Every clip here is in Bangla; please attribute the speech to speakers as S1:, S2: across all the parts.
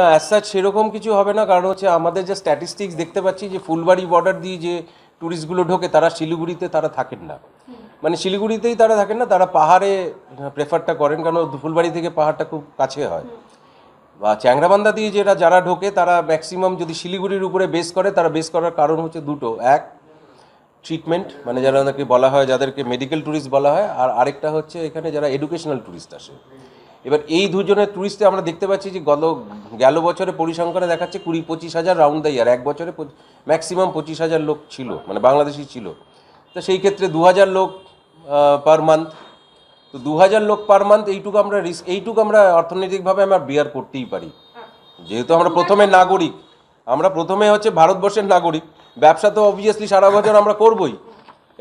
S1: না অ্যাজ সেরকম কিছু হবে না, কারণ হচ্ছে আমাদের যে স্ট্যাটিস্টিক্স দেখতে পাচ্ছি যে ফুলবাড়ি বর্ডার দিয়ে যে ট্যুরিস্টগুলো ঢোকে, তারা শিলিগুড়িতে তারা থাকেন না। মানে শিলিগুড়িতেই তারা থাকেন না, তারা পাহাড়ে প্রেফারটা করেন, কারণ ফুলবাড়ি থেকে পাহাড়টা খুব কাছে হয়। বা চ্যাংরাবান্ধা দিয়ে যেটা যারা ঢোকে, তারা ম্যাক্সিমাম যদি শিলিগুড়ির উপরে বেস করে, তারা বেস করার কারণ হচ্ছে দুটো। এক ট্রিটমেন্ট মানে যারা বলা হয়, যাদেরকে মেডিকেল ট্যুরিস্ট বলা হয়, আর আরেকটা হচ্ছে এখানে যারা এডুকেশনাল ট্যুরিস্ট আসে। এবার এই দুজনের ট্যুরিস্টে আমরা দেখতে পাচ্ছি যে গত, গেল বছরে পরিসংখ্যানে দেখাচ্ছে কুড়ি, পঁচিশ হাজার রাউন্ড দ্য ইয়ার এক বছরে ম্যাক্সিমাম পঁচিশ হাজার লোক ছিল মানে বাংলাদেশি ছিল। তো সেই ক্ষেত্রে দু হাজার লোক পার মান্থ তো দু হাজার লোক পার মান্থ এইটুকু আমরা রিস্ক এইটুকু আমরা অর্থনৈতিকভাবে আমরা বিয়ার করতেই পারি। যেহেতু আমরা প্রথমে নাগরিক, আমরা প্রথমে হচ্ছে ভারতবর্ষের নাগরিক। ব্যবসা তো অবভিয়াসলি সারা বছর আমরা করবই।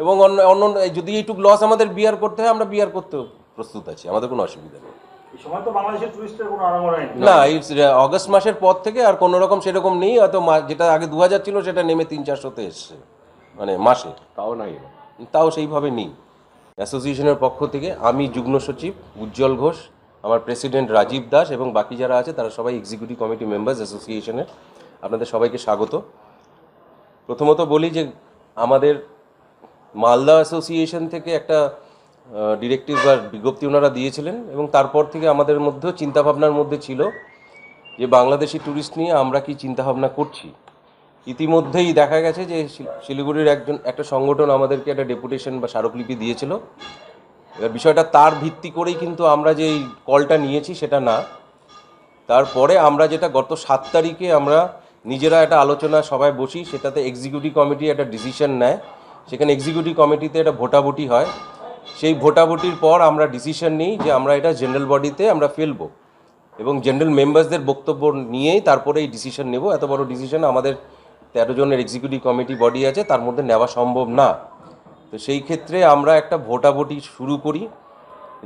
S1: এবং অন্য অন্য, যদি এইটুকু লস আমাদের বিয়ার করতে হয়, আমরা বিয়ার করতেও প্রস্তুত আছি, আমাদের কোনো অসুবিধা নেই।
S2: এই সময় তো বাংলাদেশের টুরিস্টের কোনো আনাগোনা নেই
S1: না এই অগস্ট মাসের পর থেকে আর কোনো রকম সেরকম নেই হয়তো মা- যেটা আগে দু হাজার ছিল সেটা নেমে তিন চারশোতে এসছে মানে মাসে।
S3: তাও নাই।
S1: তাও সেইভাবে নেই। অ্যাসোসিয়েশনের পক্ষ থেকে আমি যুগ্ম সচিব উজ্জ্বল ঘোষ আমার প্রেসিডেন্ট রাজীব দাস এবং বাকি যারা আছে তারা সবাই এক্সিকিউটিভ কমিটি মেম্বার্স অ্যাসোসিয়েশনের আপনাদের সবাইকে স্বাগত। প্রথমত বলি যে আমাদের মালদা অ্যাসোসিয়েশন থেকে একটা ডিরেক্টিভ বা বিজ্ঞপ্তি ওনারা দিয়েছিলেন এবং তারপর থেকে আমাদের মধ্যেও চিন্তাভাবনার মধ্যে ছিল যে বাংলাদেশি ট্যুরিস্ট নিয়ে আমরা কি চিন্তাভাবনা করছি। ইতিমধ্যেই দেখা গেছে যে শিল- শিলিগুড়ির একজন, একটা সংগঠন আমাদেরকে একটা ডেপুটেশন বা স্মারকলিপি দিয়েছিল। এবার বিষয়টা তার ভিত্তি করেই কিন্তু আমরা যে কলটা নিয়েছি সেটা না। তারপরে আমরা যেটা গত সাত তারিখে আমরা নিজেরা একটা আলোচনা সবাই বসি, সেটাতে এক্সিকিউটিভ কমিটি একটা ডিসিশন নেয়। সেখানে এক্সিকিউটিভ কমিটিতে একটা ভোটাভুটি হয়। সেই ভোটাভুটির পর আমরা ডিসিশন নিই যে আমরা এটা জেনারেল বডিতে আমরা ফেলব। এবং জেনারেল মেম্বারসদের বক্তব্য নিয়েই তারপরে এই ডিসিশন নেব। এত বড় ডিসিশন আমাদের তেরো জনের এক্সিকিউটিভ কমিটি বডি আছে, তার মধ্যে নেওয়া সম্ভব না। তো সেই ক্ষেত্রে আমরা একটা ভোটাভুটি শুরু করি।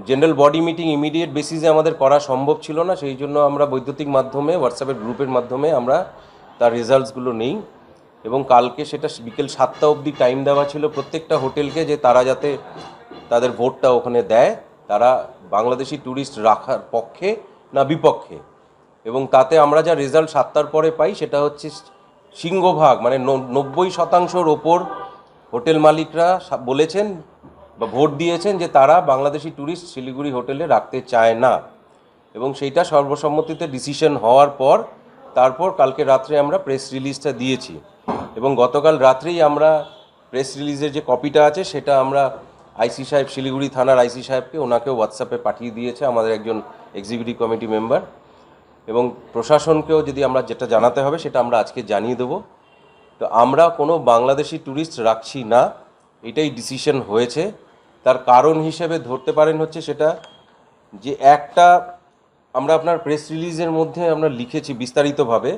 S1: জেনারেল বডি মিটিং ইমিডিয়েট বেসিসে আমাদের করা সম্ভব ছিল না, সেই জন্য আমরা বৈদ্যুতিক মাধ্যমে হোয়াটসঅ্যাপের গ্রুপের মাধ্যমে আমরা তার রেজাল্টসগুলো নেই। এবং কালকে সেটা বিকেল সাতটা অবধি টাইম দেওয়া ছিল প্রত্যেকটা হোটেলকে যে তারা যাতে তাদের ভোটটা ওখানে দেয়, তারা বাংলাদেশি ট্যুরিস্ট রাখার পক্ষে না বিপক্ষে। এবং তাতে আমরা যা রেজাল্ট সাতটার পরে পাই সেটা হচ্ছে সিংহভাগ মানে নব্বই শতাংশর ওপর হোটেল মালিকরা বলেছেন বা ভোট দিয়েছেন যে তারা বাংলাদেশি ট্যুরিস্ট শিলিগুড়ি হোটেলে রাখতে চায় না। এবং সেইটা সর্বসম্মতিতে ডিসিশন হওয়ার পর, তারপর কালকে রাত্রে আমরা প্রেস রিলিজটা দিয়েছি। এবং গতকাল রাত্রেই আমরা প্রেস রিলিজের যে কপিটা আছে, সেটা আমরা আইসি সাহেব শিলিগুড়ি থানার আইসি সাহেবকে ওনাকেও হোয়াটসঅ্যাপে পাঠিয়ে দিয়েছে, আমাদের একজন এক্সিকিউটিভ কমিটি মেম্বার এবং প্রশাসনকেও যদি আমরা যেটা জানাতে হবে, সেটা আমরা আজকে জানিয়ে দেবো। তো আমরা কোনো বাংলাদেশি ট্যুরিস্ট রাখছি না, এটাই ডিসিশন হয়েছে। তার কারণ হিসেবে ধরতে পারেন হচ্ছে সেটা যে একটা, আমরা আপনার প্রেস রিলিজের মধ্যে আমরা লিখেছি বিস্তারিতভাবে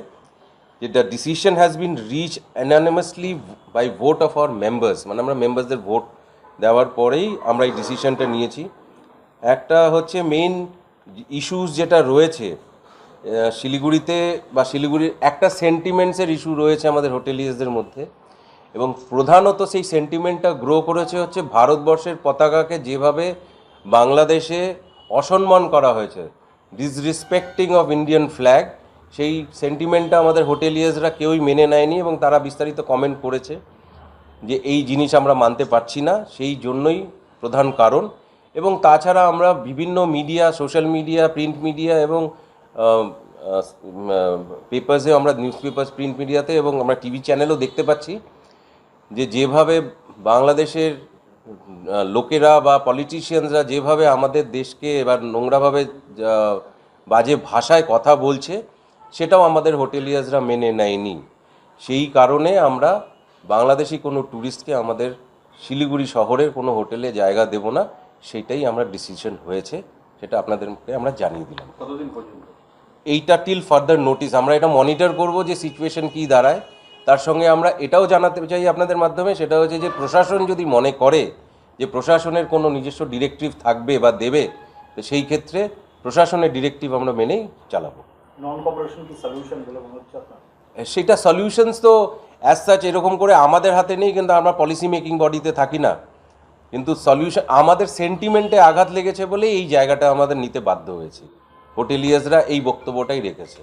S1: যে the decision has been reach anonymously by vote of our members মানে আমরা মেম্বার্সদের ভোট দেওয়ার পরেই আমরা এই ডিসিশনটা নিয়েছি। একটা হচ্ছে মেইন ইস্যুস যেটা রয়েছে শিলিগুড়িতে বা শিলিগুড়ির একটা সেন্টিমেন্টসের ইস্যু রয়েছে আমাদের হোটেলিয়ার্সদের মধ্যে এবং প্রধানত সেই সেন্টিমেন্টটা গ্রো করেছে হচ্ছে ভারতবর্ষের পতাকাকে যেভাবে বাংলাদেশে অসম্মান করা হয়েছে ডিসরেসপেক্টিং অফ ইন্ডিয়ান ফ্ল্যাগ সেই সেন্টিমেন্টটা আমাদের হোটেলিয়ার্সরা কেউই মেনে নেয়নি এবং তারা বিস্তারিত কমেন্ট করেছে। যে এই জিনিস আমরা মানতে পারছি না, সেই জন্যই প্রধান কারণ। এবং তাছাড়া আমরা বিভিন্ন media, social media, print media এবং পেপার্সে আমরা নিউজ পেপার্স, প্রিন্ট মিডিয়াতে এবং আমরা টিভি চ্যানেলও দেখতে পাচ্ছি যে যেভাবে বাংলাদেশের লোকেরা বা পলিটিশিয়ানরা যেভাবে আমাদের দেশকে এবার নোংরাভাবে বাজে ভাষায় কথা বলছে, সেটাও আমাদের হোটেলিয়ার্সরা মেনে নেয়নি। সেই কারণে আমরা বাংলাদেশি কোনো ট্যুরিস্টকে আমাদের শিলিগুড়ি শহরের কোনো হোটেলে জায়গা দেব না সেটাই আমরা ডিসিশন হয়েছে সেটা আপনাদেরকে আমরা জানিয়ে দিলাম।
S3: কতদিন পর্যন্ত?
S1: এইটা টিল ফার্দার নোটিস আমরা এটা মনিটর করব যে সিচুয়েশন কী দাঁড়ায়। তার সঙ্গে আমরা এটাও জানাতে চাই আপনাদের মাধ্যমে সেটা হচ্ছে যে প্রশাসন যদি মনে করে যে প্রশাসনের কোনো নিজস্ব ডিরেক্টিভ থাকবে বা দেবে তো সেই ক্ষেত্রে প্রশাসনের ডিরেক্টিভ আমরা মেনেই চালাবো।
S2: নন কপারেশন কি সলিউশন বলে মনে হচ্ছে আপনার?
S1: সেটা সলিউশনস তো অ্যাজ সাচ এরকম করে আমাদের হাতে নেই, কিন্তু আমরা পলিসি মেকিং বডিতে থাকি না। কিন্তু সলিউশন আমাদের সেন্টিমেন্টে আঘাত লেগেছে বলে এই জায়গাটা আমাদের নিতে বাধ্য হয়েছে। হোটেলিয়ার্সরা এই বক্তব্যটাই রেখেছে।